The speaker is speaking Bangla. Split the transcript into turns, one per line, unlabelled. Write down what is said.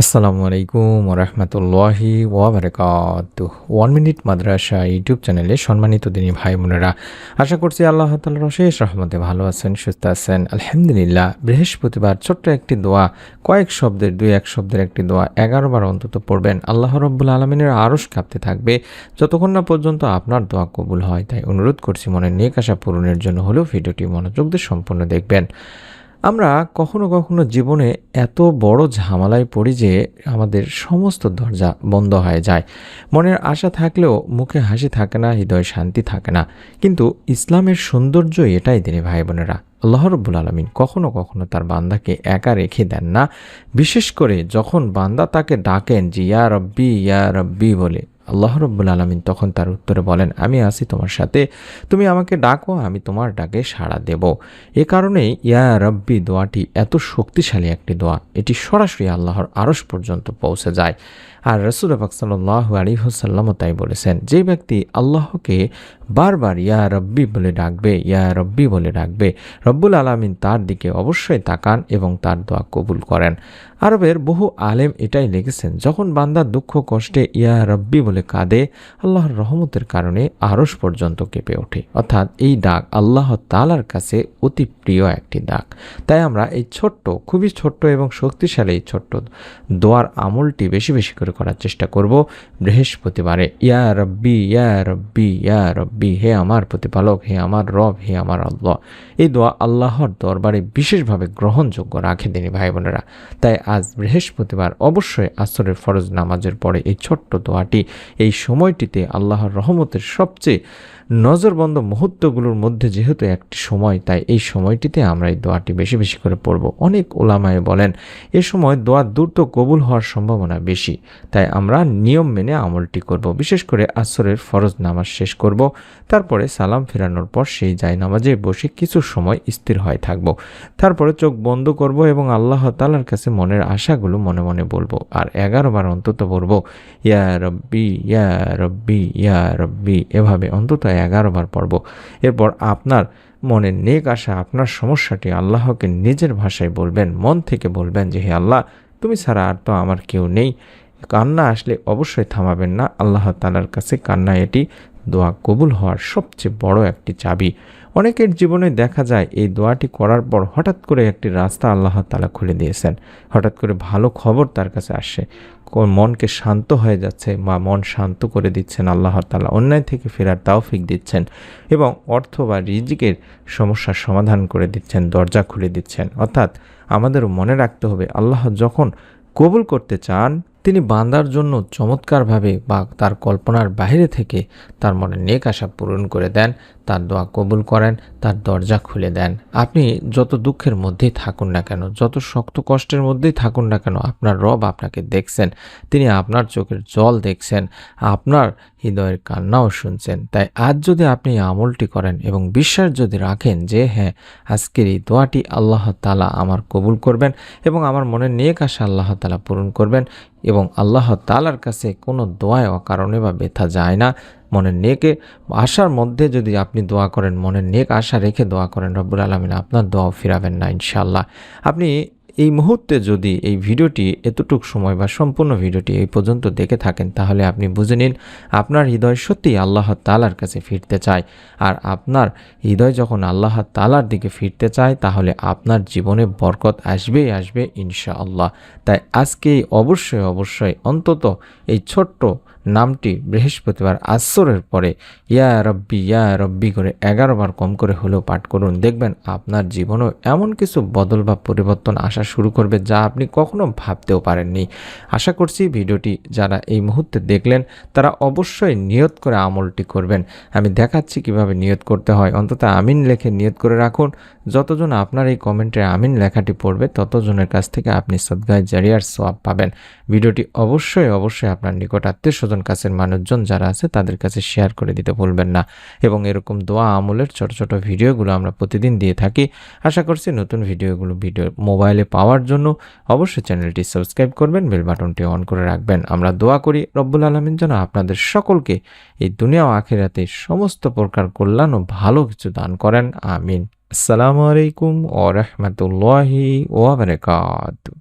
আসসালামু আলাইকুম ওরহমতুল্লাহি ওয়াবারকাত ওয়ান মিনিট মাদ্রাসা ইউটিউব চ্যানেলে সম্মানিত দিনী ভাই বোনেরা, আশা করছি আল্লাহ তালার অশেষ রহমতে ভালো আছেন, সুস্থ আছেন। আলহামদুলিল্লাহ, বৃহস্পতিবার ছোট্ট একটি দোয়া, কয়েক শব্দের, দুই এক শব্দের একটি দোয়া এগারো বার অন্তত পড়বেন। আল্লাহ রব্বুল আলমিনের আরশ কাঁপতে থাকবে। যতক্ষণ না পর্যন্ত আপনার দোয়া কবুল হয়, তাই অনুরোধ করছি মনের নেক আশা পূরণের জন্য হলেও ভিডিওটি মনোযোগ দিয়ে সম্পূর্ণ দেখবেন। আমরা কখনো কখনো জীবনে এত বড় ঝামেলায় পড়ি যে আমাদের সমস্ত দরজা বন্ধ হয়ে যায়। মনের আশা থাকলেও মুখে হাসি থাকে না, হৃদয়ে শান্তি থাকে না। কিন্তু ইসলামের সৌন্দর্য এটাই, দিনে ভাই বোনেরা। আল্লাহ রব্বুল আলমিন কখনো কখনো তার বান্দাকে একা রেখে দেন না। বিশেষ করে যখন বান্দা তাকে ডাকেন যে, ইয়া রব্বি ইয়া রব্বি বলে আল্লাহ রব্বুল আলমিন তখন তার উত্তরে বলেন, আমি আছি তোমার সাথে। তুমি আমাকে ডাকো, আমি তোমার ডাকে সাড়া দেব। এ কারণে ইয়া রব্বি, দোয়াটি এত শক্তিশালী একটি দোয়া। এটি সরাসরি আল্লাহর আরস পর্যন্ত পৌঁছে যায়। আর রসুল আবাক সাল্লাহ আলী হোসাল্লামও তাই বলেছেন, যে ব্যক্তি আল্লাহকে বারবার ইয়া রব্বি বলে ডাকবে, ইয়া রব্বি বলে ডাকবে, রব্বুল আলমিন তার দিকে অবশ্যই তাকান এবং তার দোয়া কবুল করেন। আরবের বহু আলেম এটাই লিখেছেন, যখন বান্দার দুঃখ, কষ্টে ইয়া রব্বি বলে কাঁদে, আল্লাহর রহমতের কারণে আরস পর্যন্ত কেঁপে ওঠে। অর্থাৎ এই ডাক আল্লাহ তালার কাছে অতি প্রিয় একটি ডাক তাই আমরা এই ছোট্ট, খুবই ছোট্ট এবং শক্তিশালী এই ছোট্ট দোয়ার আমলটি বেশি বেশি করে করার চেষ্টা করব বৃহস্পতিবারে। ইয়া রব্বি ইয়া রব্বি ইয়া রব্বি, হে আমার প্রতিপালক, হে আমার রব, হে আমার আল্লাহ। এই দোয়া আল্লাহর দরবারে বিশেষভাবে গ্রহণযোগ্য রাখে দিনি ভাই বোনেরা। তাই আজ বৃহস্পতিবার অবশ্যই আসরের ফরজ নামাজের পরে এই ছোট্ট দোয়াটি, এই সময়টিতে আল্লাহর রহমতের সবচেয়ে নজরবন্ধ মুহূর্তগুলোর মধ্যে যেহেতু একটি সময়, তাই এই সময়টিতে আমরা এই দোয়াটি বেশি বেশি করে পড়ব। অনেক ওলামায় বলেন, এ সময় দোয়া দ্রুত কবুল হওয়ার সম্ভাবনা বেশি। তাই আমরা নিয়ম মেনে আমলটি করব। বিশেষ করে আসরের ফরজ নামাজ শেষ করব। তারপরে সালাম ফেরানোর পর সেই যাই নামাজে বসে কিছু সময় স্থির হয়ে থাকব। তারপরে চোখ বন্ধ করব এবং আল্লাহ তালার কাছে মনের আশাগুলো মনে মনে বলব আর এগারো বার অন্তত বলব, ইয়া রব্বি ইয়া রব্বি ইয়া রব্বি। এভাবে অন্তত এগারো বার পড়ব। এরপর আপনার মনে নেক আসা আপনার সমস্যাটি আল্লাহকে নিজের ভাষায় বলবেন, মন থেকে বলবেন যে, হে আল্লাহ, তুমি ছাড়া আর তো আমার কেউ নেই। কান্না আসলে অবশ্যই থামাবেন না। আল্লাহ তালার কাছে কান্না এটি দোয়া কবুল হওয়ার সবচেয়ে বড় একটি চাবি। অনেকের জীবনে দেখা যায় এই দোয়াটি করার পর হঠাৎ করে একটি রাস্তা আল্লাহ তালা খুলে দিয়েছেন। হঠাৎ করে ভালো খবর তার কাছে আসে। মনকে শান্ত হয়ে যাচ্ছে বা মন শান্ত করে দিচ্ছেন আল্লাহ তালা অন্যায় থেকে ফেরার তাওফিক দিচ্ছেন এবং অর্থ বা রিজিকের সমস্যার সমাধান করে দিচ্ছেন, দরজা খুলে দিচ্ছেন। অর্থাৎ আমাদেরও মনে রাখতে হবে, আল্লাহ যখন কবুল করতে চান তিনি বান্দার জন্য চমৎকারভাবে বা তার কল্পনার বাইরে থেকে তার মনে নেক আশা পূরণ করে দেন। তার দোয়া কবুল করেন, তার দরজা খুলে দেন। আপনি যত দুঃখের মধ্যেই থাকুন না কেন, যত শক্ত কষ্টের মধ্যেই থাকুন না কেন, আপনার রব আপনাকে দেখছেন, তিনি আপনার চোখের জল দেখছেন, আপনার হৃদয়ের কান্নাও শুনছেন। তাই আজ যদি আপনি আমলটি করেন এবং বিশ্বাস যদি রাখেন যে হ্যাঁ আজকের এই দোয়াটি আল্লাহ তালা আমার কবুল করবেন এবং আমার মনে নেক আসা আল্লাহ তালা পূরণ করবেন এবং আল্লাহ তালার কাছে কোনো দোয়ায় অকারণে বা ব্যথা যায় না মনের নেকে আশার মধ্যে যদি আপনি দোয়া করেন, মনের নেক আশা রেখে দোয়া করেন রব্বুল আলমিন, আপনার দোয়াও ফিরাবেন না ইনশাল্লাহ আপনি এই মুহূর্তে যদি এই ভিডিওটি এতটুক সময় বা সম্পূর্ণ ভিডিওটি এই পর্যন্ত দেখে থাকেন, তাহলে আপনি বুঝে নিন আপনার হৃদয় সত্যিই আল্লাহ তালার কাছে ফিরতে চায়। আর আপনার হৃদয় যখন আল্লাহ তালার দিকে ফিরতে চায়, তাহলে আপনার জীবনে বরকত আসবেই আসবে ইনশাআল্লাহ। তাই আজকে অবশ্যই অবশ্যই অন্তত এই ছোট্ট নামটি বৃহস্পতিবার আসরের পরে ইয়া রব্বি ইয়া রব্বি করে এগারো বার কম করে হলেও পাঠ করুন। দেখবেন আপনার জীবনেও এমন কিছু বদল বা পরিবর্তন আসা শুরু করবে যা আপনি কখনো ভাবতেও পারেননি। আশা করছি ভিডিওটি যারা এই মুহূর্তে দেখলেন, তারা অবশ্যই নিয়ত করে আমলটি করবেন। আমি দেখাচ্ছি কীভাবে নিয়ত করতে হয়। অন্তত আমিন লেখে নিয়ত করে রাখুন। যতজন আপনার এই কমেন্টে আমিন লেখাটি পড়বে, ততজনের কাছ থেকে আপনি সদ্গায় জারিয়ার সোয়াব পাবেন। ভিডিওটি অবশ্যই অবশ্যই আপনার নিকট আত্মীয় স্বজন কাছের মানুষজন যারা আছে, তাদের কাছে শেয়ার করে দিতে ভুলবেন না। এবং এরকম দোয়া আমলের ছোট ছোট ভিডিওগুলো আমরা প্রতিদিন দিয়ে থাকি। আশা করছি নতুন ভিডিওগুলো ভিডিও মোবাইলে পাওয়ার জন্য অবশ্যই চ্যানেলটি সাবস্ক্রাইব করবেন, বেল বাটনটি অন করে রাখবেন। আমরা দোয়া করি, রব্বুল আলমিন যেন আপনাদের সকলকে এই দুনিয়া ও আখিরাতে সমস্ত প্রকার কল্যাণ ও ভালো কিছু দান করেন। আমিন। আসসালামু আলাইকুম ও রহমতুল্লাহি ওবরাকাতু